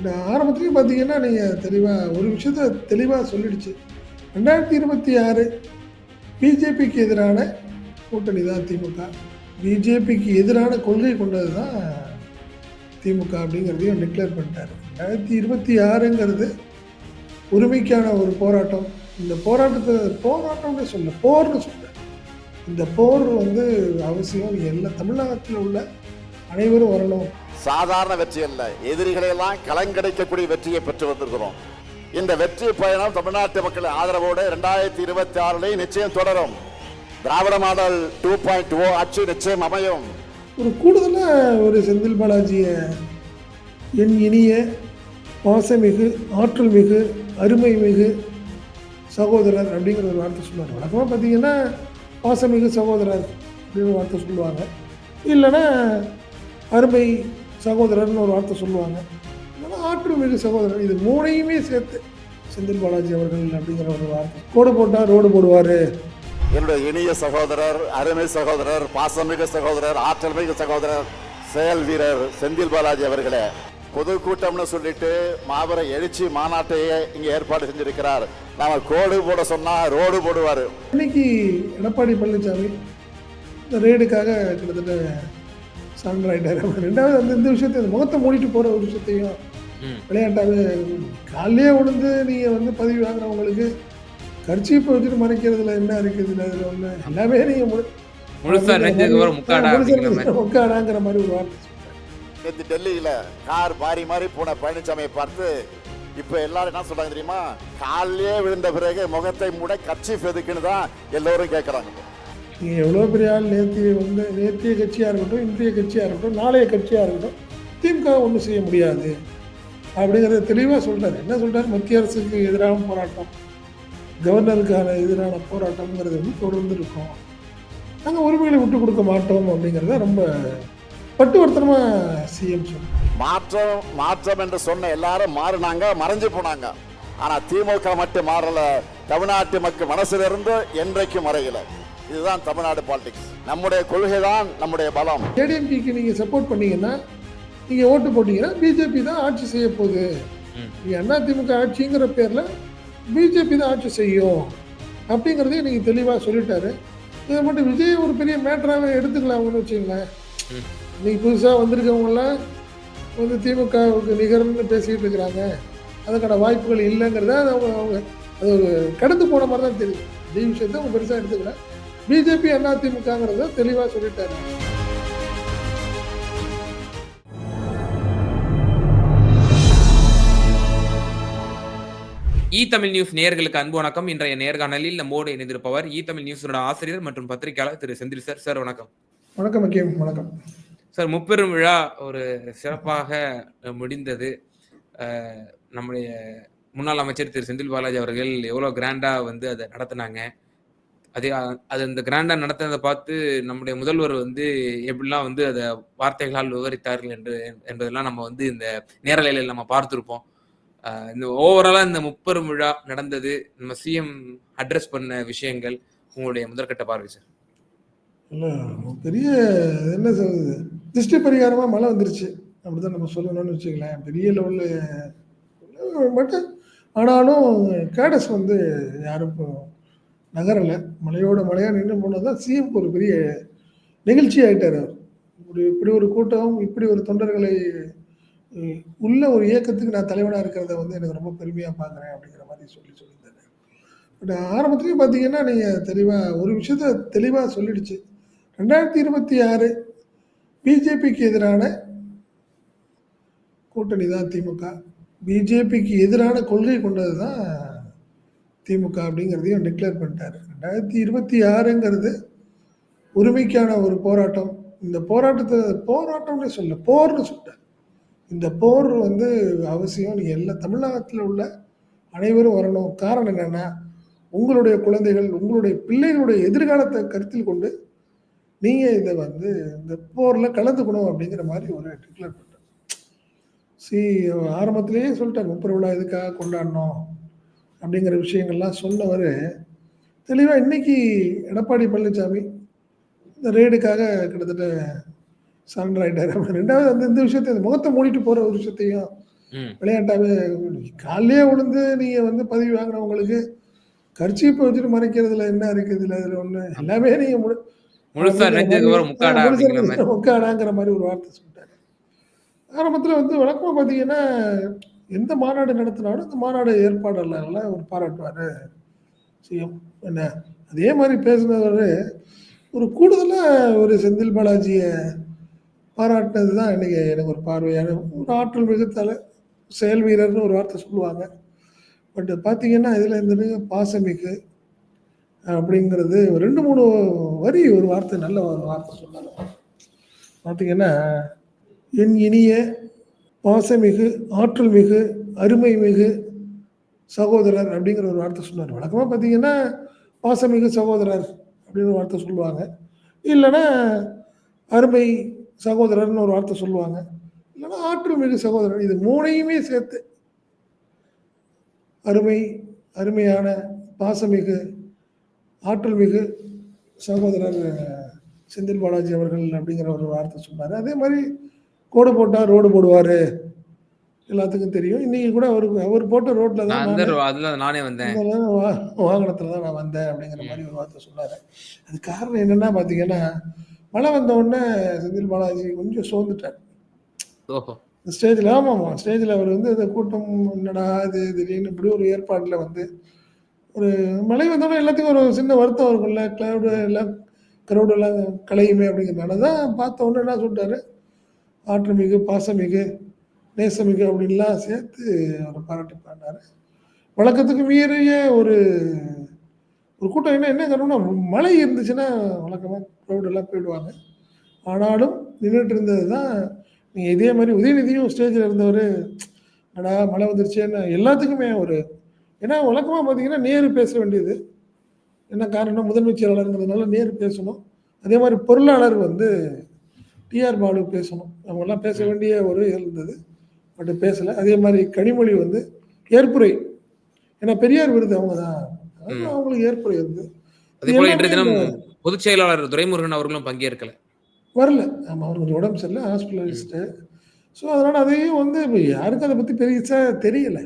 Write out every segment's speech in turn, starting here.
இந்த ஆரம்பத்துலேயும் பார்த்தீங்கன்னா நீங்கள் தெளிவாக ஒரு விஷயத்த தெளிவாக சொல்லிடுச்சு. ரெண்டாயிரத்தி இருபத்தி ஆறு பிஜேபிக்கு எதிரான கூட்டணி தான் திமுக. பிஜேபிக்கு எதிரான கொள்கை கொண்டது தான் திமுக அப்படிங்கிறதையும் டிக்ளேர் பண்ணிட்டார். ரெண்டாயிரத்தி இருபத்தி ஆறுங்கிறது உரிமைக்கான ஒரு போராட்டம். இந்த போராட்டத்தை போராட்டம்னு சொல்ல போர்னு சொல்ல இந்த போர் வந்து அவசியம். எல்லா தமிழகத்தில் உள்ள அனைவரும் வரணும். சாதாரண வெற்றி அல்ல. எதிரிகளையெல்லாம் எல்லாம் வெற்றியை பெற்று வந்திருக்கிறோம். இந்த வெற்றி பயணம் தமிழ்நாட்டு மக்கள் ஆதரவோடு இரண்டாயிரத்தி இருபத்தி ஆறுலையும் நிச்சயம் தொடரும். Dravida model two point O ஆட்சி நிச்சயம் அமையும். ஒரு கூடுதலாக ஒரு செந்தில் பாலாஜியை என் இனிய பாசமிகு ஆற்றல் மிகு அருமை மிகு சகோதரர் அப்படிங்கிற ஒரு வார்த்தை சொல்லுவார். வழக்கமாக பார்த்தீங்கன்னா பாசமிகு சகோதரர் அப்படின்னு ஒரு வார்த்தை சொல்லுவாங்க. இல்லைன்னா அருமை சகோதரர்னு ஒரு வார்த்தை சொல்லுவாங்க. இல்லைன்னா ஆற்றல் மிகு சகோதரர். இது மூணையுமே சேர்த்து செந்தில் பாலாஜி அவர்கள் அப்படிங்கிற ஒரு வார்த்தை. கோடு போட்டால் ரோடு போடுவார். என்னுடைய இனிய சகோதரர் அருமை சகோதரர் பாசமிகு சகோதரர் ஆற்றல் மிகு சகோதரர் செயல் வீரர் செந்தில் பாலாஜி அவர்களே பொதுக்கூட்டம்னு சொல்லிட்டு மாபெரும் எழுச்சி மாநாட்டையே இங்க ஏற்பாடு செஞ்சிருக்கிறார். நாம கோடு போட சொன்னா ரோடு போடுவாரு. இன்னைக்கு எடப்பாடி பழனிசாமி இந்த ரெய்டுக்காக கிட்டத்தட்ட சரண்டர் ஆகிட்டாரு ரெண்டாவது அந்த இந்த விஷயத்தை முகத்தை மூடிட்டு போகிற ஒரு விஷயத்தையும் விளையாட்டாவே காலையே விழுந்து நீங்கள் வந்து பதிவு வாங்குறவங்களுக்கு கர்ச்சீப்பை வச்சுட்டு மறைக்கிறதுல என்ன இருக்குதுல அதில் ஒன்று எல்லாமே நீங்கள் முழு முக்காடாங்கிற மாதிரி ஒரு வார்த்தை. நேற்று டெல்லியில கார் பாரி மாதிரி போன பழனிசாமியை பார்த்து இப்ப எல்லாரும் என்ன சொல்றாங்க தெரியுமா? காலையே விழுந்த பிறகு முகத்தை மூட கட்சி எதுக்குன்னு தான் எல்லோரும் கேட்கறாங்க நீங்கள் எவ்வளோ பெரிய ஆள் நேத்திய வந்து நேத்திய கட்சியாக இருக்கட்டும் இன்றைய கட்சியாக இருக்கட்டும் நாளைய கட்சியாக இருக்கட்டும் திமுக ஒன்றும் செய்ய முடியாது. அப்படிங்கிறத தெளிவாக சொல்கிறார் என்ன சொல்கிறார் மத்திய அரசுக்கு எதிரான போராட்டம் கவர்னருக்கான எதிரான போராட்டம்ங்கிறது வந்து தொடர்ந்து இருக்கும். நாங்கள் உரிமைகளை விட்டு கொடுக்க மாட்டோம் அப்படிங்கிறத ரொம்ப பட்டுவர்த்தனமாக சிஎம் சொல்றாரு. மாற்றம் மாற்றம் என்று சொன்ன எல்லாரும் மாறினாங்க மறைஞ்சு போனாங்க. ஆனால் திமுக மட்டும் மாறல. தமிழ்நாட்டு மக்கள் மனசிலிருந்து என்றைக்கும் மறையலை. இதுதான் தமிழ்நாடு பாலிடிக்ஸ் நம்முடைய கொள்கை தான் நம்முடைய பலம். ஏடிஎம்கேக்கு நீங்கள் சப்போர்ட் பண்ணீங்கன்னா நீங்கள் ஓட்டு போட்டீங்கன்னா பிஜேபி தான் ஆட்சி செய்ய போகுது. அண்ணா திமுக ஆட்சிங்கிற பேரில் பிஜேபி தான் ஆட்சி செய்யும். அப்படிங்கிறதையும் நீங்கள் தெளிவாக சொல்லிட்டாரு. இதை மட்டும் விஜய் ஒரு பெரிய மேட்டராகவே எடுத்துக்கலாம்னு வச்சுங்களேன் ம். இன்னைக்கு புதுசாக வந்திருக்கவங்களாம் வந்து திமுகவுக்கு நிகர்னு பேசிகிட்டு இருக்கிறாங்க. அதுக்கான வாய்ப்புகள் இல்லைங்கிறத அது அவங்க அவங்க அது ஒரு கடந்து போன மாதிரி தான் தெரியுது. விஜய் விஷயத்தை அவங்க பெருசாக எடுத்துக்கல. பிஜேபி அண்ணா திமுகங்கிறத தெளிவாக சொல்லிட்டாரு. இ தமிழ் நியூஸ் நேயர்களுக்கு அன்பு வணக்கம். இன்றைய நேர்காணலில் நம்மோடு இணைந்திருப்பவர் இ தமிழ் நியூஸோட ஆசிரியர் மற்றும் பத்திரிகையாளர் திரு செந்தில் சார். சார் வணக்கம். வணக்கம் வணக்கம். சார் முப்பெரும் விழா ஒரு சிறப்பாக முடிந்தது. நம்முடைய முன்னாள் அமைச்சர் திரு செந்தில் பாலாஜி அவர்கள் எவ்வளோ கிராண்டா வந்து அதை நடத்தினாங்க. அதே அது அந்த கிராண்டா நடத்தினதை பார்த்து நம்முடைய முதல்வர் வந்து எப்படிலாம் வந்து அதை வார்த்தைகளால் விவரித்தார்கள் என்று என்பதெல்லாம் நம்ம வந்து இந்த நேரலையில் நம்ம பார்த்துருப்போம். இந்த ஓவராலா இந்த முப்பெரும் விழா நடந்தது. நம்ம சிஎம் அட்ரஸ் பண்ண விஷயங்கள் உங்களுடைய முதற்கட்ட பார்வை சார் இல்லை பெரிய என்ன சொல்றது திருஷ்டி பரிகாரமாக மழை வந்துருச்சு. அப்படிதான் நம்ம சொல்லணும்னு வச்சுக்கலாம் பெரிய லெவலில் பட் ஆனாலும் கேடஸ் வந்து யாரும் இப்போ நகரலை மலையோட மலையாக நின்று போனது தான் சிஎம்க்கு ஒரு பெரிய நிகழ்ச்சி ஆகிட்டார் அவர். ஒரு இப்படி ஒரு கூட்டம் இப்படி ஒரு தொண்டர்களை உள்ள ஒரு இயக்கத்துக்கு நான் தலைவனாக இருக்கிறத வந்து எனக்கு ரொம்ப பெருமையாக பார்க்குறேன் அப்படிங்கிற மாதிரி சொல்லி சொல்லியிருந்தாரு. பட் ஆரம்பத்துலேயும் பார்த்தீங்கன்னா நீங்கள் தெளிவாக ஒரு விஷயத்த தெளிவாக சொல்லிடுச்சு. ரெண்டாயிரத்தி இருபத்தி ஆறு பிஜேபிக்கு எதிரான கூட்டணி தான் திமுக. பிஜேபிக்கு எதிரான கொள்கை கொண்டது தான் திமுக அப்படிங்கிறதையும் டிக்ளேர் பண்ணிட்டார். ரெண்டாயிரத்தி இருபத்தி ஆறுங்கிறது உரிமைக்கான ஒரு போராட்டம். இந்த போராட்டத்தை போராட்டம்னு சொல்ல போர்னு சொல்லிட்டேன் இந்த போர் வந்து அவசியம். நீங்கள் எல்லா தமிழகத்தில் உள்ள அனைவரும் வரணும். காரணம் என்னன்னா உங்களுடைய குழந்தைகள் உங்களுடைய பிள்ளைகளுடைய எதிர்காலத்தை கருத்தில் கொண்டு நீங்கள் இதை வந்து இந்த போரில் கலந்துக்கணும் அப்படிங்கிற மாதிரி ஒரு டிக்ளேர் பண்ணுறேன் சி ஆரம்பத்திலேயே சொல்லிட்டேன் முப்பது விழா எதுக்காக கொண்டாடணும்? அப்படிங்கிற விஷயங்கள்லாம் சொன்னவர் தெளிவாக இன்னைக்கு எடப்பாடி பழனிசாமி இந்த ரெய்டுக்காக கிட்டத்தட்ட சரண்டர் ஆகிட்டார் ரெண்டாவது அந்த இந்த விஷயத்தை முகத்தை மூடிட்டு போகிற ஒரு விஷயத்தையும். விளையாட்டாவே காலையிலேயே விழுந்து நீங்க வந்து பதவி வாங்கினவங்களுக்கு கர்ச்சீப்பை வச்சுட்டு மறைக்கிறதுல என்ன இருக்கு இதுல? இதுல ஒண்ணு எல்லாமே நீங்க முழு முக்காடாங்கிற மாதிரி ஒரு வார்த்தை சொல்லிட்டாரு. ஆரம்பத்துல வந்து வழக்கமா பாத்தீங்கன்னா எந்த மாநாடு நடத்தினாலும் இந்த மாநாடு ஏற்பாடாளர்களை ஒரு பாராட்டுவார். சிஎம் என்ன? அதே மாதிரி பேசினவர் ஒரு கூடுதலாக ஒரு செந்தில் பாலாஜியை பாராட்டினது தான் இன்றைக்கி எனக்கு ஒரு பார்வையான ஒரு ஆற்றல் மிகு செயல் வீரர்னு ஒரு வார்த்தை சொல்லுவாங்க. பட் பார்த்தீங்கன்னா இதில் இந்த பாசமிக்கு அப்படிங்கிறது ரெண்டு மூணு வரி ஒரு வார்த்தை நல்ல ஒரு வார்த்தை சொன்னாங்க பார்த்தீங்கன்னா என் இனிய பாசமிகு ஆற்றல் மிகு அருமை மிகு சகோதரர் அப்படிங்கிற ஒரு வார்த்தை சொன்னார். வழக்கமாக பார்த்தீங்கன்னா பாசமிகு சகோதரர் அப்படின்னு ஒரு வார்த்தை சொல்லுவாங்க. இல்லைன்னா அருமை சகோதரர்னு ஒரு வார்த்தை சொல்லுவாங்க. இல்லைன்னா ஆற்றல் மிகு சகோதரர் இது மூணையுமே சேர்த்து. அருமை அருமையான பாசமிகு ஆற்றல் மிகு சகோதரர் செந்தில் பாலாஜி அவர்கள் அப்படிங்கிற ஒரு வார்த்தை சொன்னார். அதே மாதிரி கோடு போட்டால் ரோடு போடுவார். எல்லாத்துக்கும் தெரியும். இன்னைக்கு கூட அவருக்கு அவர் போட்ட ரோட்டில் தான் அந்த அதுல நானே வந்தேன். வாகனத்துல தான் நான் வந்தேன் அப்படிங்கிற மாதிரி ஒரு வார்த்தை சொன்னாரு. அது காரணம் என்னன்னா பாத்தீங்கன்னா மழை வந்த உடனே செந்தில் பாலாஜி கொஞ்சம் சோர்ந்துட்டார். ஸ்டேஜில் ஆமாம் ஸ்டேஜில் அவர் வந்து இந்த கூட்டம் என்னடா இது திடீர்னு இப்படி ஒரு ஏற்பாட்டில் வந்து ஒரு மழை வந்தோடனே எல்லாத்துக்கும் ஒரு சின்ன வருத்தம் இருக்கும்ல. கிளவுடு எல்லாம் எல்லாம் கலையுமே அப்படிங்கிறனால தான் பார்த்த உடனே என்ன சொல்லிட்டாரு? ஆற்றுமிகு பாசமிகு நேசமிகு அப்படின்லாம் சேர்த்து அவர் பாராட்டி பாடினார். வழக்கத்துக்கு மீறிய ஒரு ஒரு கூட்டம் என்ன என்ன காரணம்னா மழை இருந்துச்சுன்னா வழக்கமாக க்ரௌடெல்லாம் போயிடுவாங்க. ஆனாலும் நின்றுட்டு இருந்தது தான் நீங்கள் இதே மாதிரி உதயநிதியும் ஸ்டேஜில் இருந்தவர் அடா மழை வந்துருச்சேன்னு எல்லாத்துக்குமே ஒரு ஏன்னா வழக்கமாக பார்த்தீங்கன்னா நேரு பேச வேண்டியது. என்ன காரணம் முதன்மைச் செயலாளருங்கிறதுனால நேரு பேசணும். அதே மாதிரி பொருளாளர் வந்து டிஆர் பாலு பேசணும். அவங்கெல்லாம் பேச வேண்டிய ஒரு இது இருந்தது. பட் பேசலை. அதே மாதிரி கனிமொழி வந்து ஏற்புரை. ஏன்னா பெரியார் விருது அவங்க தான். அவங்களுக்கு ஏற்புரை இருந்து அதே போல இன்றைய எல்லாமே தினம் பொதுச் செயலாளர் துரைமுருகன் அவர்களும் பங்கேற்கல. வரல. ஆமாம் அவருக்கு கொஞ்சம் உடம்பு சரியில்லை. ஹாஸ்பிட்டலிஸ்ட்டு. ஸோ அதனால் அதையும் வந்து இப்போ யாருக்கும் அதை பற்றி பெருசாக தெரியல.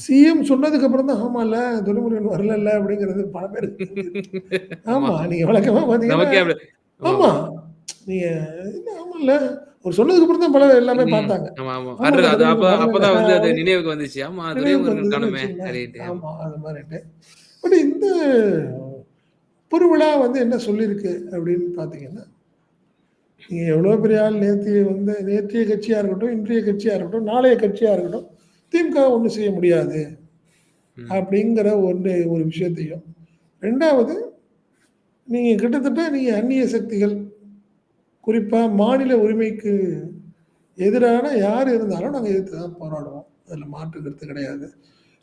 சிஎம் சொன்னதுக்கு அப்புறம் தான் ஆமாம்ல துரைமுருகன் வரல அப்படிங்கிறது பல பேருக்கு ஆமா நீங்க வழக்கமா பாத்தீங்கன்னா ஆமா. நீங்க என்ன ஆமால்ல ஒரு சொன்னதுக்கு அப்புறம் தான் பல எல்லாமே. பார்த்தாங்க. அப்பதான் வந்து அது நினைவுக்கு வந்துச்சு. ஆமா ஆமா அது மாதிரிட்டு பட் இந்த பெருவிழா வந்து என்ன சொல்லியிருக்கு அப்படின்னு பார்த்தீங்கன்னா நீங்கள் எவ்வளோ பெரிய ஆள் நேற்று வந்து நேற்றைய கட்சியாக இருக்கட்டும் இன்றைய கட்சியாக இருக்கட்டும் நாளைய கட்சியாக இருக்கட்டும் திமுக ஒன்றும் செய்ய முடியாது. அப்படிங்கிற ஒன்று ஒரு விஷயத்தையும். ரெண்டாவது நீங்கள் கிட்டத்தட்ட நீங்கள் அந்நிய சக்திகள் குறிப்பாக மாநில உரிமைக்கு எதிரான யார் இருந்தாலும் நாங்கள் எதிர்த்து தான் போராடுவோம். அதில் மாற்று கருத்து கிடையாது.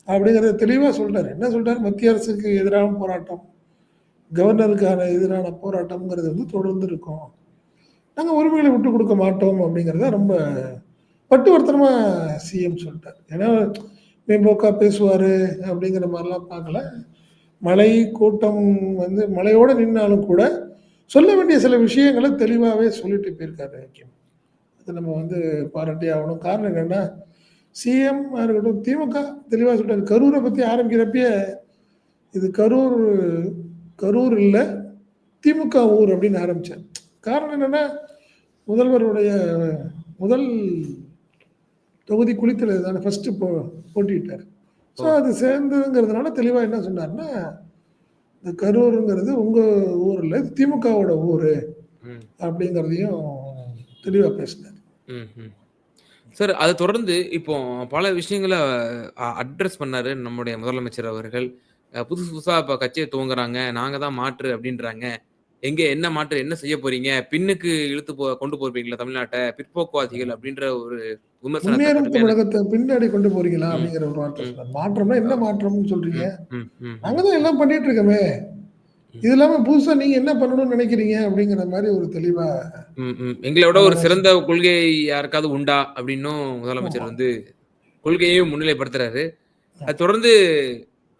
அப்படிங்கிறத தெளிவாக சொல்கிறார் என்ன சொல்கிறார் மத்திய அரசுக்கு எதிரான போராட்டம் கவர்னருக்கான எதிரான போராட்டம்ங்கிறது வந்து தொடர்ந்து இருக்கும். நாங்கள் உரிமைகளை விட்டு கொடுக்க மாட்டோம் அப்படிங்கிறத ரொம்ப பட்டுவர்த்தனமாக சிஎம் சொல்லிட்டார். ஏன்னா மேம்போக்காக பேசுவார் அப்படிங்கிற மாதிரிலாம் பார்க்கல. மழை கூட்டம் வந்து மழையோடு நின்னாலும் கூட சொல்ல வேண்டிய சில விஷயங்களை தெளிவாகவே சொல்லிட்டு போயிருக்காரு ஐக்கியம் அது நம்ம வந்து பாராட்டி ஆகணும். காரணம் என்னென்னா சிஎம் இருக்கட்டும் திமுக தெளிவாக சொல்லிட்டார் கரூரை பற்றி ஆரம்பிக்கிறப்பயே இது கரூர் கரூர் இல்லை திமுக ஊர் அப்படின்னு ஆரம்பித்தார் காரணம் என்னென்னா முதல்வருடைய முதல் தொகுதி குளித்தல் தானே ஃபஸ்ட்டு போ போட்டிட்டார் ஸோ அது சேர்ந்ததுங்கிறதுனால தெளிவாக என்ன சொன்னார்னா இந்த கரூருங்கிறது உங்கள் ஊரில் திமுகவோட ஊர் ம். அப்படிங்கிறதையும் தெளிவாக பேசினார் ம், ம். சார் அதை தொடர்ந்து இப்போ பல விஷயங்களை அட்ரஸ் பண்ணாரு நம்முடைய முதலமைச்சர் அவர்கள் புதுசு புதுசா இப்ப கட்சியை துவங்குறாங்க நாங்க தான் மாற்று அப்படின்றாங்க எங்க என்ன மாற்று என்ன செய்ய போறீங்க? பின்னுக்கு இழுத்து போ கொண்டு போறீங்களா தமிழ்நாட்டை? பிற்போக்குவாதிகள் அப்படின்ற ஒரு முன்னேறும் தமிழகத்தை பின்னாடி கொண்டு போறீங்களா. அப்படிங்கிற ஒரு வார்த்தை மாற்றம்னா என்ன மாற்றம்னு சொல்றீங்க? ம், ம், நாங்க தான் எல்லாம் பண்ணிட்டு இருக்கோமே. இது இல்லாம புதுசா நீங்க என்ன பண்ணணும்னு நினைக்கிறீங்க அப்படிங்கிற மாதிரி ஒரு தெளிவா ம், ம். எங்களை விட ஒரு சிறந்த கொள்கை யாருக்காவது உண்டா அப்படின்னும் முதலமைச்சர் வந்து கொள்கையையும் முன்னிலைப்படுத்துறாரு. அது தொடர்ந்து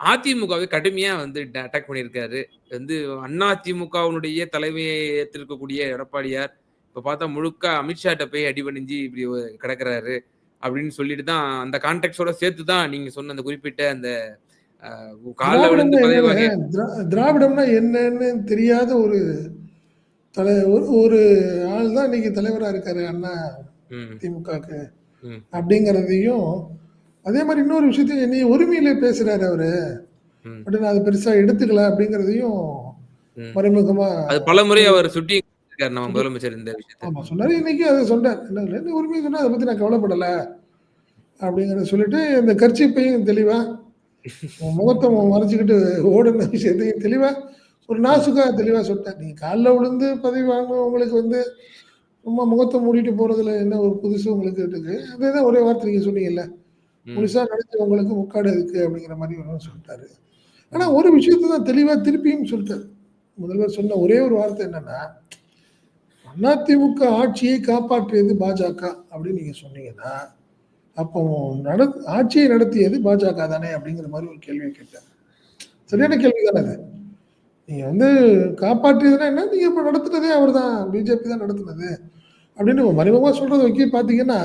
அதிமுகவை கடுமையா வந்து அட்டாக் பண்ணியிருக்காரு. வந்து அண்ணா திமுகவினுடைய தலைமையை ஏற்றிருக்கக்கூடிய எடப்பாடியார் இப்ப பார்த்தா முழுக்க அமித்ஷாட்ட போய் அடிபணிஞ்சு இப்படி கிடக்குறாரு. அப்படின்னு சொல்லிட்டு தான் அந்த கான்டெக்டோட சேர்த்து தான் நீங்க சொன்ன அந்த குறிப்பிட்ட அந்த கால்ல விழுந்து திராவிடம்னா என்னன்னு தெரியாத ஒரு தலை ஒரு ஒரு ஆள் தான் இன்னைக்கு தலைவரா இருக்காரு அண்ணா திமுகக்கு அப்படிங்கிறதையும் அதே மாதிரி இன்னொரு விஷயத்தையும் என்னை ஒருமையிலே பேசுறாரு அவரு. பட் நான் அதை பெருசா எடுத்துக்கல அப்படிங்கிறதையும். மறைமுகமா அது பல முறை அவர் சுட்டி நம்ம முதலமைச்சர் இந்த விஷயத்தை. ஆமா சொன்னாரு. இன்னைக்கு அதை சொன்னார். என்ன உரிமை சொன்னா அதை பத்தி நான் கவலைப்படல அப்படிங்கிறத சொல்லிட்டு இந்த கர்ச்சிப்பையும் தெளிவா முகத்தை மறைச்சிக்கிட்டு ஓடுன விஷயத்தையும் தெளிவா ஒரு நாசுக்கா தெளிவா சொல்லிட்டேன் நீங்க காலில் விழுந்து பதவி வாங்க உங்களுக்கு வந்து சும்மா முகத்தை மூடிட்டு போறதுல என்ன ஒரு புதுசு உங்களுக்கு இருக்கு அதே தான் ஒரே வார்த்தை நீங்க சொன்னீங்கல்ல. முழுசா நடிச்சவங்களுக்கு முக்காடு இருக்கு அப்படிங்கிற மாதிரி ஒரு சொல்லிட்டாரு. ஆனா ஒரு விஷயத்தை தான் தெளிவா திருப்பியும் சொல்லிட்டாரு. முதல்வர் சொன்ன ஒரே ஒரு வார்த்தை என்னன்னா அதிமுக ஆட்சியை காப்பாற்றியது பாஜக அப்படின்னு நீங்க சொன்னீங்கன்னா அப்போ நட ஆட்சியை நடத்தியது பாஜக தானே அப்படிங்கிற மாதிரி ஒரு கேள்வி கேட்டார். சரியான கேள்வி தானே அது. நீங்க வந்து காப்பாற்றியதுன்னா என்ன? நீங்க இப்ப நடத்துனதே அவர் தான் பிஜேபி தான் நடத்துனது. அப்படின்னு மறைமுகமா சொல்றதை வைக்க பாத்தீங்கன்னா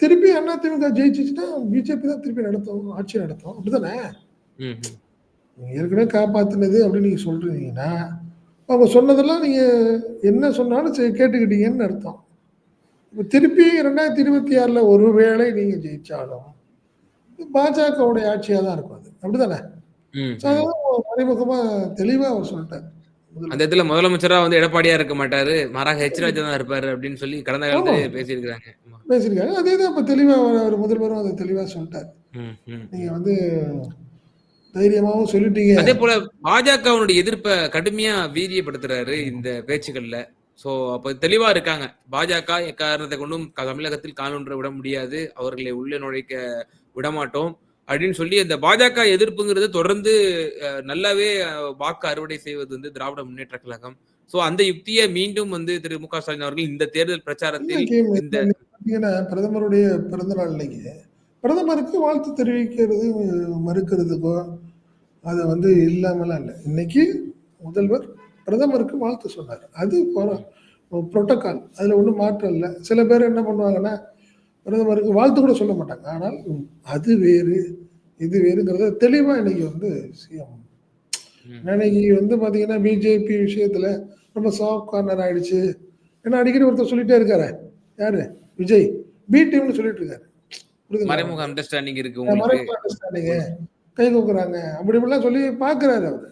திருப்பி அதிமுக ஜெயிச்சிச்சுன்னா பிஜேபி தான் திருப்பி நடத்தும் ஆட்சி நடத்தும். அப்படிதானே. நீங்க ஏற்கனவே காப்பாத்துனது அப்படின்னு நீங்க சொல்றீங்கன்னா அவங்க சொன்னதெல்லாம் நீங்க என்ன சொன்னாலும் கேட்டுக்கிட்டீங்கன்னு அர்த்தம். இப்போ திருப்பி ரெண்டாயிரத்தி இருபத்தி ஆறுல ஒருவேளை நீங்க ஜெயிச்சாலும் பாஜகவுடைய ஆட்சியாக தான் இருக்கும் அது. அப்படிதானே மறைமுகமா தெளிவா அவர் சொல்லிட்டார். அந்த இடத்துல முதலமைச்சரா வந்து எடப்பாடியா இருக்க மாட்டாரு. மாறாக ஹெச் ராஜா தான் இருப்பாரு அப்படின்னு சொல்லி கடந்த காலத்திலே ஆமா. பேசியிருக்காங்க அதே தான் இப்போ தெளிவா அவர் முதல்வரும் அதை தெளிவா சொல்லிட்டார். நீங்க வந்து தைரியமாவும் சொல்லிட்டீங்க. அதே போல பாஜகவினுடைய எதிர்ப்பை கடுமையா வீரியப்படுத்துறாரு இந்த பேச்சுக்கள்ல. சோ அப்ப தெளிவா இருக்காங்க. பாஜக எக்காரணத்தை கொண்டும் தமிழகத்தில் காலொன்ற விட முடியாது. அவர்களை உள்ளே நுழைக்க விடமாட்டோம். அப்படின்னு சொல்லி அந்த பாஜக எதிர்ப்புங்கிறது தொடர்ந்து நல்லாவே வாக்கு அறுவடை செய்வது வந்து திராவிட முன்னேற்ற கழகம். சோ அந்த யுக்தியை மீண்டும் வந்து திரு மு க. ஸ்டாலின் அவர்கள் இந்த தேர்தல் பிரச்சாரத்தில் இந்த பிரதமருடைய பிறந்த நாள் இன்னைக்கு பிரதமருக்கு வாழ்த்து தெரிவிக்கிறது மறுக்கிறதுக்கோ அது வந்து இல்லாமலாம் இல்லை. இன்னைக்கு முதல்வர் பிரதமருக்கு வாழ்த்து சொன்னார். அது புரோட்டோகால் அதில் ஒன்றும் மாற்றம் இல்லை. சில பேர் என்ன பண்ணுவாங்கன்னா பிரதமருக்கு வாழ்த்து கூட சொல்ல மாட்டாங்க. ஆனால் அது வேறு இது வேறுங்கிறத தெளிவாக இன்னைக்கு வந்து சிஎம். இன்னைக்கு வந்து பார்த்தீங்கன்னா பிஜேபி விஷயத்தில் ரொம்ப சாஃப்ட் கார்னர் ஆயிடுச்சு. ஏன்னா அடிக்கடி ஒருத்தர் சொல்லிட்டே இருக்காரு. யாரு? விஜய். பி டீம்னு சொல்லிட்டு இருக்காரு? மறைமுக அண்டர்ஸ்டாண்டிங் இருக்கு மறைமுக கை கோக்குறாங்க அப்படி இப்படிலாம் சொல்லி பார்க்குறாரு அவர்.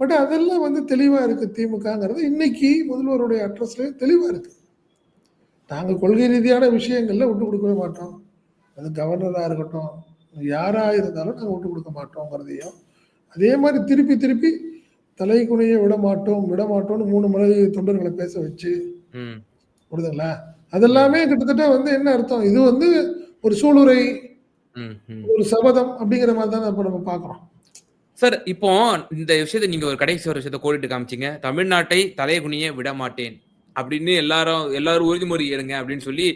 பட் அதெல்லாம் வந்து தெளிவாக இருக்கு திமுகங்கிறது. இன்னைக்கு முதல்வருடைய அட்ரஸ்ல தெளிவாக இருக்கு. நாங்கள் கொள்கை ரீதியான விஷயங்கள்ல விட்டு கொடுக்கவே மாட்டோம். அது கவர்னராக இருக்கட்டும் யாராக இருந்தாலும் நாங்கள் விட்டு கொடுக்க மாட்டோங்கிறதையும் அதே மாதிரி திருப்பி திருப்பி தலை குனிய விட மாட்டோம் விட மாட்டோம்னு மூணு முறை தொண்டர்களை பேச வச்சு ம். புரியுதுங்களா? அதெல்லாமே கிட்டத்தட்ட வந்து என்ன அர்த்தம்? இது வந்து ஒரு சூளுரை ஒரு சபதம் அப்படிங்கிற மாதிரி தான் இப்போ நம்ம பார்க்குறோம். சார் இப்போ இந்த விஷயத்தை நீங்க ஒரு கடைசி ஒரு விஷயத்த கோடிட்டு காமிச்சீங்க. தமிழ்நாட்டை தலைகுனிய விட மாட்டேன். அப்படின்னு எல்லாரும் எல்லாரும் உறுதிமொழி எடுங்க அப்படின்னு சொல்லி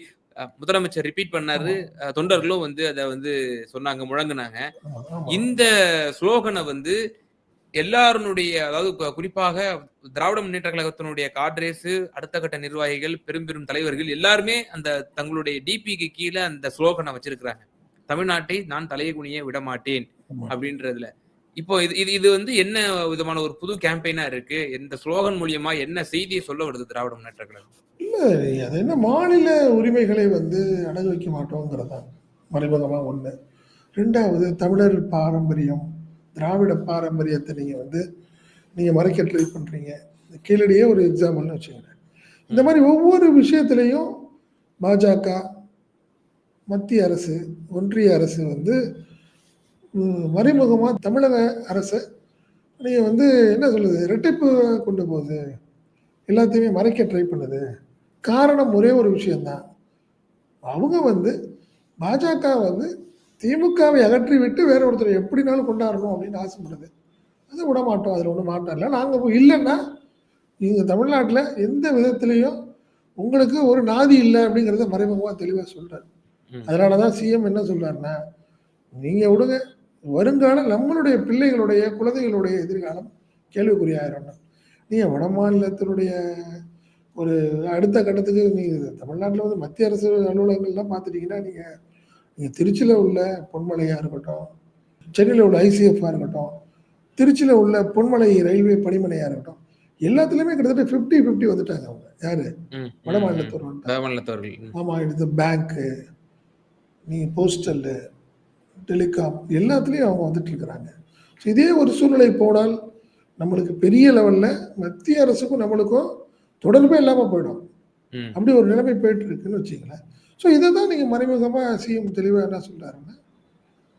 முதலமைச்சர் ரிப்பீட் பண்ணாரு. தொண்டர்களும் வந்து அதை வந்து சொன்னாங்க முழங்குனாங்க. இந்த ஸ்லோகனை வந்து எல்லாருடைய அதாவது குறிப்பாக திராவிட முன்னேற்ற கழகத்தினுடைய காட்ரேஸ் அடுத்த கட்ட நிர்வாகிகள் பெரும் பெரும் தலைவர்கள் எல்லாருமே அந்த தங்களுடைய டிபிக்கு கீழே அந்த ஸ்லோகனை வச்சிருக்கிறாங்க. தமிழ்நாட்டை நான் தலைகுனிய விட மாட்டேன். அப்படின்றதுல. இப்போ இது இது இது வந்து என்ன விதமான ஒரு புது கேம்பெயினா இருக்கு? இந்த ஸ்லோகன் மூலியமா என்ன செய்தியை சொல்ல வருது திராவிட முன்னேற்ற கழகம்? இல்லை அது என்ன மாநில உரிமைகளை வந்து அடகு வைக்க மாட்டோங்கிறது? மறைமுகமாக ஒன்று ரெண்டாவது தமிழர் பாரம்பரியம் திராவிட பாரம்பரியத்தை நீங்கள் வந்து நீங்கள் மறைக்க ட்ரை பண்ணுறீங்க கீழடியே ஒரு எக்ஸாம்பிள்னு வச்சுக்கிறேன் இந்த மாதிரி ஒவ்வொரு விஷயத்துலையும் பாஜக மத்திய அரசு ஒன்றிய அரசு வந்து மறைமுகமாக தமிழக அரசை நீங்கள் வந்து என்ன சொல்லுது? ரெட்டிப்பு கொண்டு போகுது. எல்லாத்தையுமே மறைக்க ட்ரை பண்ணுது. காரணம் ஒரே ஒரு விஷயம்தான். அவங்க வந்து பாஜக வந்து திமுகவை அகற்றி விட்டு வேற ஒருத்தர் எப்படினாலும் கொண்டாடணும் அப்படின்னு ஆசைப்படுது. அதை விட மாட்டோம் அதில் ஒன்றும் மாற்றம் இல்லை. நாங்கள் இல்லைன்னா இங்கே தமிழ்நாட்டில் எந்த விதத்துலேயும் உங்களுக்கு ஒரு நாதி இல்லை அப்படிங்கிறத மறைமுகமாக தெளிவாக சொல்கிறார். அதனால தான் சிஎம் என்ன சொல்றாருன்னா நீங்கள் விடுங்க. வருங்காலம் நம்மளுடைய பிள்ளைகளுடைய குழந்தைகளுடைய எதிர்காலம் கேள்விக்குறியாயிரும் நீங்கள் வட மாநிலத்தினுடைய ஒரு அடுத்த கட்டத்துக்கு நீங்க தமிழ்நாட்டுல வந்து மத்திய அரசு அலுவலகங்கள்லாம் பார்த்துட்டீங்கன்னா, நீங்க நீங்க திருச்சியில உள்ள பொன்மலையா இருக்கட்டும், சென்னையில உள்ள ஐசிஎஃப்பா இருக்கட்டும், திருச்சியில உள்ள பொன்மலை ரயில்வே பணிமனையா இருக்கட்டும், எல்லாத்துலயுமே கிட்டத்தட்ட 50, 50 வந்துட்டாங்க அவங்க. யாரு? வட ம். மாநிலத்தவர் வந்துட்டாங்க. வடமாநிலத்தவர்கள். ம். ஆமா. இது பேங்க்கு, நீங்க போஸ்டலு, டெலிகாம் எல்லாத்துலயும் அவங்க வந்துட்டு இருக்கிறாங்க. ஸோ இதே ஒரு சூழ்நிலை போனால், நம்மளுக்கு பெரிய லெவல்ல மத்திய அரசுக்கும் நம்மளுக்கும் தொடர்பே இல்லாம போயிடும். அப்படி ஒரு நிலைமை போயிட்டு இருக்குன்னு வச்சுக்கங்களேன். ஸோ இத தான் நீங்க மறைமுகமா சிஎம் தெளிவா என்ன சொல்றாருன்னா,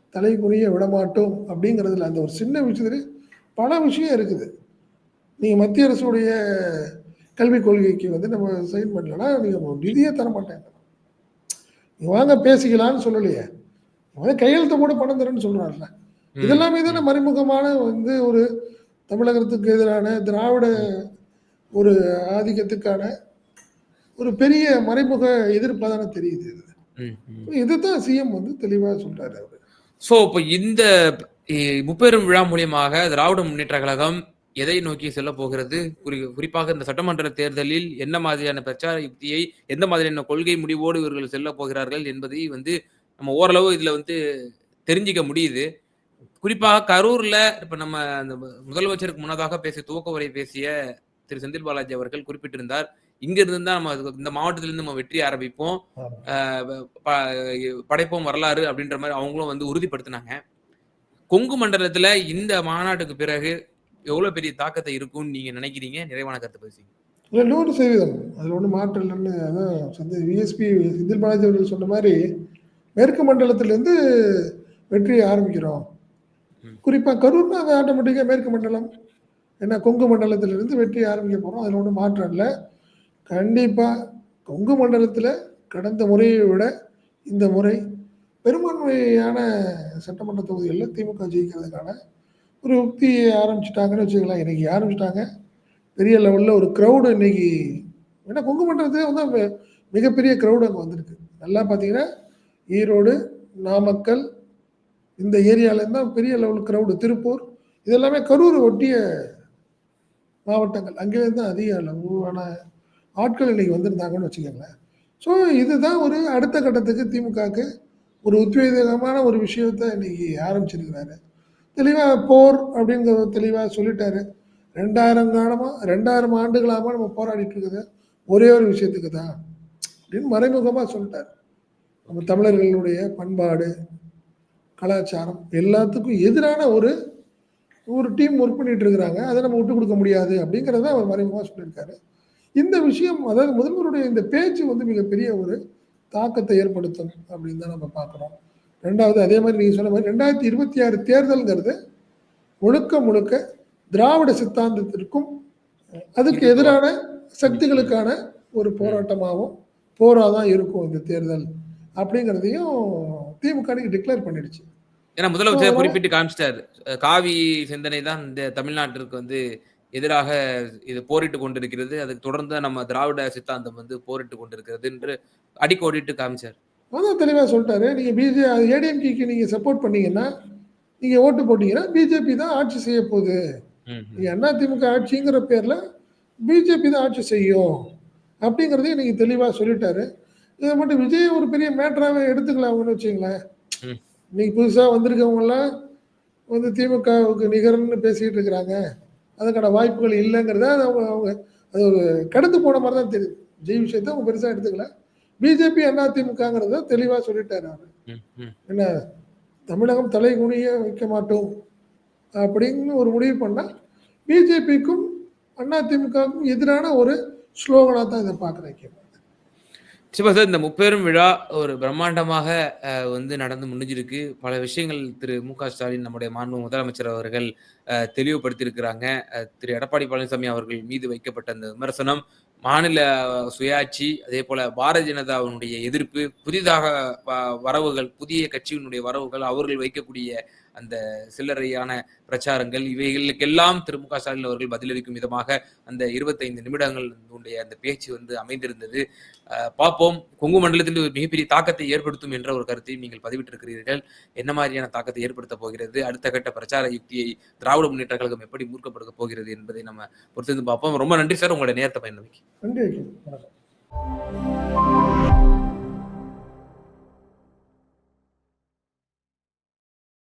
"தலை குனிய விடமாட்டோம்" அப்படிங்கிறதுல அந்த ஒரு சின்ன விஷயத்துல பல விஷயம் இருக்குது. நீங்க மத்திய அரசுடைய கல்விக் கொள்கைக்கு வந்து நம்ம சைன் பண்ணலன்னா, நீங்க நிதியே தரமாட்டேன். நீங்க வாங்க பேசிக்கலாம்னு சொல்லலையே. கையெழுத்து போட்டு பணம் தரேன்னு சொல்றான்ல. ம், இதெல்லாமே தானே. மறைமுகமான வந்து ஒரு தமிழகத்துக்கு எதிரான திராவிட ஒரு ஆதிக்கத்துக்கான ஒரு பெரிய மறைமுக எதிர்ப்பா தானே தெரியுது இது. இதுதான் சிஎம் வந்து தெளிவா சொல்றாரு அவரு. ஸோ, இப்ப இந்த முப்பெரும் விழா மூலியமாக திராவிட முன்னேற்றக் கழகம் எதை நோக்கி செல்லப் போகிறது? குறி குறிப்பாக இந்த சட்டமன்ற தேர்தலில் என்ன மாதிரியான பிரச்சார யுக்தியை, எந்த மாதிரியான கொள்கை முடிவோடு இவர்கள் செல்லப் போகிறார்கள் என்பதை வந்து நம்ம ஓரளவு இதுல வந்து தெரிஞ்சுக்க முடியுது. குறிப்பாக கரூர்ல இப்ப நம்ம அந்த முதலமைச்சருக்கு முன்னதாக பேசிய துவக்க உரை பேசிய திரு செந்தில் பாலாஜி அவர்கள் குறிப்பிட்டிருந்தார். இங்கிருந்து தான் நம்ம இந்த மாவட்டத்திலிருந்து நம்ம வெற்றி ஆரம்பிப்போம். படைப்போம் வரலாறு அப்படின்ற மாரி அவங்களும் வந்து உறுதிப்படுத்தினாங்க. கொங்கு மண்டலத்துல இந்த மாநாட்டுக்கு பிறகு எவ்வளவு பெரிய தாக்கத்தை இருக்கும்னு நீங்க நினைக்கிறீங்க? நிறைவான கருத்து பதிவு செய்யுங்க. இல்ல 100% அதுல ஒண்ணும் மாற்றம் இல்லன்னு அதான் விஎஸ்பி செந்தில் பாலாஜி அவர்கள் சொன்ன மாரி, மேற்கு மண்டலத்திலிருந்து வெற்றியை ஆரம்பிக்கிறோம். குறிப்பாக கரூர்னா அது ஆட்டோமேட்டிக்காக மேற்கு மண்டலம். ஏன்னா கொங்கு மண்டலத்திலிருந்து வெற்றி ஆரம்பிக்க போகிறோம் அதில் ஒன்றும் மாற்றம் இல்லை கண்டிப்பாக கொங்கு மண்டலத்தில் கடந்த முறையை விட இந்த முறை பெரும்பான்மையான சட்டமன்ற தொகுதிகளில் திமுக ஜெயிக்கிறதுக்கான ஒரு யுக்திய ஆரம்பிச்சிட்டாங்கன்னு வச்சுக்கலாம் இன்றைக்கி ஆரம்பிச்சிட்டாங்க பெரிய லெவலில் ஒரு க்ரௌடு இன்னைக்கு ஏன்னா கொங்கு மண்டலத்தில் வந்து மிகப்பெரிய க்ரௌடு அங்கே வந்திருக்கு. நல்லா பார்த்தீங்கன்னா, ஈரோடு, நாமக்கல் இந்த ஏரியாவிலேருந்து தான் பெரிய லெவல் க்ரௌடு திருப்பூர் இதெல்லாமே கரூர் ஒட்டிய மாவட்டங்கள். அங்கேருந்து தான் அதிக அளவான ஆட்கள் இன்னைக்கு வந்திருந்தாங்கன்னு வச்சுக்கோங்களேன் ஸோ இதுதான் ஒரு அடுத்த கட்டத்துக்கு திமுகவுக்கு ஒரு உத்வேகமான ஒரு விஷயத்த இன்னைக்கு ஆரம்பிச்சிருக்கிறாரு. தெளிவாக போர் அப்படிங்கிறத தெளிவாக சொல்லிட்டாரு. ரெண்டாயிரம் காலமாக ரெண்டாயிரம் ஆண்டுகளாக நம்ம போராடிட்டு இருக்கிறது ஒரே ஒரு விஷயத்துக்கு தான். அப்படின்னு மறைமுகமாக சொல்லிட்டார் நம்ம தமிழர்களுடைய பண்பாடு, கலாச்சாரம் எல்லாத்துக்கும் எதிரான ஒரு ஒரு டீம் ஒர்க் பண்ணிட்டு இருக்கிறாங்க. அதை நம்ம விட்டு கொடுக்க முடியாது அப்படிங்கிறத அவர் மறைமுகமாக சொல்லியிருக்காரு. இந்த விஷயம் அதாவது முதல்வருடைய இந்த பேச்சு வந்து மிகப்பெரிய ஒரு தாக்கத்தை ஏற்படுத்தும் அப்படின்னு தான் நம்ம பார்க்குறோம் ரெண்டாவது அதே மாதிரி நீங்கள் சொன்ன மாதிரி ரெண்டாயிரத்தி இருபத்தி ஆறு தேர்தல்ங்கிறது முழுக்க முழுக்க திராவிட சித்தாந்தத்திற்கும், அதுக்கு எதிரான சக்திகளுக்கான ஒரு போராட்டமாகவும் போராக தான் இருக்கும் இந்த தேர்தல். அப்படிங்கிறதையும் திமுக டிக்ளேர் பண்ணிடுச்சு. ஏன்னா முதலமைச்சர் குறிப்பிட்டு காமிச்சிட்டாரு. காவி சிந்தனை தான் இந்த தமிழ்நாட்டிற்கு வந்து எதிராக இது போரிட்டுக் கொண்டிருக்கிறது. அதுக்கு தொடர்ந்து நம்ம திராவிட சித்தாந்தம் வந்து போரிட்டுக் கொண்டிருக்கிறது என்று அடிக்கோடிட்டு காமிச்சார். அதான் தெளிவா சொல்ட்டாரு. நீங்க பிஜே ஏடிஎம்கேக்கு நீங்க சப்போர்ட் பண்ணீங்கன்னா, நீங்க ஓட்டு போட்டீங்கன்னா, பிஜேபி தான் ஆட்சி செய்ய போகுது. ம். அதிமுக ஆட்சிங்கிற பேர்ல பிஜேபி தான் ஆட்சி செய்யும். அப்படிங்கிறதையும் இன்னைக்கு தெளிவா சொல்லிட்டாரு. இத மட்டும் விஜய் ஒரு பெரிய மேட்டராவே எடுத்துக்கல அவங்கன்னு வச்சுக்கங்களேன். ம். இன்னைக்கு புதுசா வந்திருக்கவங்கலாம் வந்து திமுகவுக்கு நிகர்ன்னு பேசிட்டு இருக்கிறாங்க. அதுக்கான வாய்ப்புகள் இல்லங்கிறத அது அவங்க அவங்க அது ஒரு கடந்து போன மாரி தான் தெரியுது. விஜய் விஷயத்த அவங்க பெருசா எடுத்துக்கல. பிஜேபி, அதிமுகங்கிறத தெளிவா சொல்லிட்டாரு அவரு. என்ன தமிழகம் தலை குனிய வைக்க மாட்டோம். அப்படின்னு ஒரு முடிவு பண்ணா, பிஜேபிக்கும், அதிமுகவுக்கும் எதிரான ஒரு ஸ்லோகனா தான் இத பார்க்குறேன் கேப்டன். சார். இந்த முப்பெரும் விழா ஒரு பிரம்மாண்டமாக வந்து நடந்து முடிஞ்சிருக்கு. பல விஷயங்கள் திரு மு க ஸ்டாலின் நம்முடைய மாண்பு முதலமைச்சர் அவர்கள் தெளிவுபடுத்தியிருக்கிறாங்க. திரு எடப்பாடி பழனிசாமி அவர்கள் மீது வைக்கப்பட்ட அந்த விமர்சனம், மாநில சுயாட்சி, அதே போல பாரதிய ஜனதாவினுடைய எதிர்ப்பு, புதிதாக வ வரவுகள், புதிய கட்சியினுடைய வரவுகள், அவர்கள் வைக்கக்கூடிய அந்த சில்லறையான பிரச்சாரங்கள் இவைகளுக்கெல்லாம் திரு மு க ஸ்டாலின் அவர்கள் பதிலளிக்கும் விதமாக அந்த இருபத்தைந்து நிமிடங்கள் உடைய அந்த பேச்சு வந்து அமைந்திருந்தது. பார்ப்போம். கொங்கு மண்டலத்தில் ஒரு மிகப்பெரிய தாக்கத்தை ஏற்படுத்தும் என்ற ஒரு கருத்தையும் நீங்கள் பதிவிட்டிருக்கிறீர்கள். என்ன மாதிரியான தாக்கத்தை ஏற்படுத்த போகிறது? அடுத்த கட்ட பிரச்சார யுக்தியை திராவிட முன்னேற்ற கழகம் எப்படி மூர்க்கப்படுத்த போகிறது என்பதை நம்ம பொறுத்திருந்து பார்ப்போம். ரொம்ப நன்றி சார். உங்களுடைய நேரத்தை பயன்படுத்தி. நன்றி